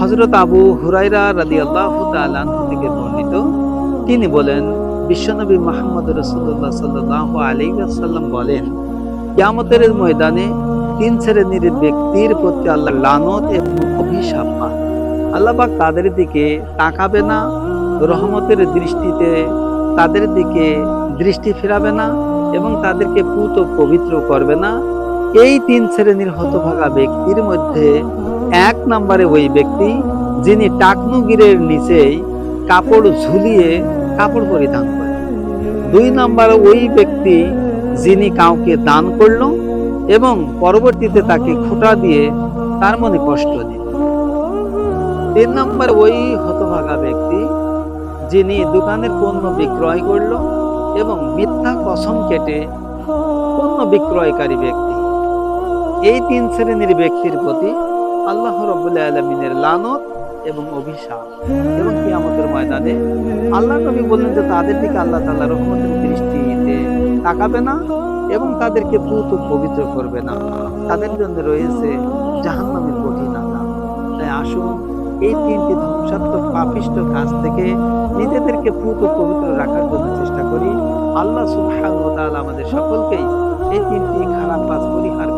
হজরত আবু হুরাইরা রাদি আল্লাহ থেকে বর্ণিত। তিনি বলেন, বিশ্বনবী মোহাম্মদ রসুল্লাহ সাল্লাহ আলী সাল্লাম বলেন, কিয়ামতের ময়দানে তিন শ্রেণির ব্যক্তির প্রতি আল্লাহ লানত এবং অভিশাপ পান। আল্লাহবাক তাদের দিকে তাকাবে না, রহমতের দৃষ্টিতে তাদের দিকে দৃষ্টি ফেরাবে না এবং তাদেরকে পুত পবিত্র করবে না। এই তিন শ্রেণির হতভাগা ব্যক্তির মধ্যে এক নম্বরে ওই ব্যক্তি যিনি টাকনু গিরের নিচেই কাপড় ঝুলিয়ে কাপড় পরিধান করে দুই নম্বরে ওই ব্যক্তি যিনি কাউকে দান করল এবং পরবর্তীতে তাকে খুঁটা দিয়ে তার মনে কষ্ট দিল। তিন নম্বর ওই হতভাগা ব্যক্তি যিনি দোকানের পণ্য বিক্রয় করল এবং মিথ্যা কসম কেটে পণ্য বিক্রয়কারী ব্যক্তি এই তিন শ্রেণির ব্যক্তির প্রতি আল্লাহ রবুল্লাহ আলমিনের লানত এবং অভিশাপ এবং কিয়ামতের ময়দানে আল্লাহ নবী বললেন যে তাদের দিকে আল্লাহ তাল্লাহ রহমতের দৃষ্টিতে তাকাবে না এবং তাদেরকে পুত পবিত্র করবে না। তাদের জন্য রয়েছে জাহান্নামের কঠিন আজাব তাই আসুন এই তিনটি ধ্বংসাত্মক পাপিষ্ট কাজ থেকে নিজেদেরকে পুত পবিত্র রাখার জন্য চেষ্টা করি। আল্লাহ সুবহানাহু ওয়া আমাদের সকলকেই এই তিনটি খারাপ কাজ পরিহার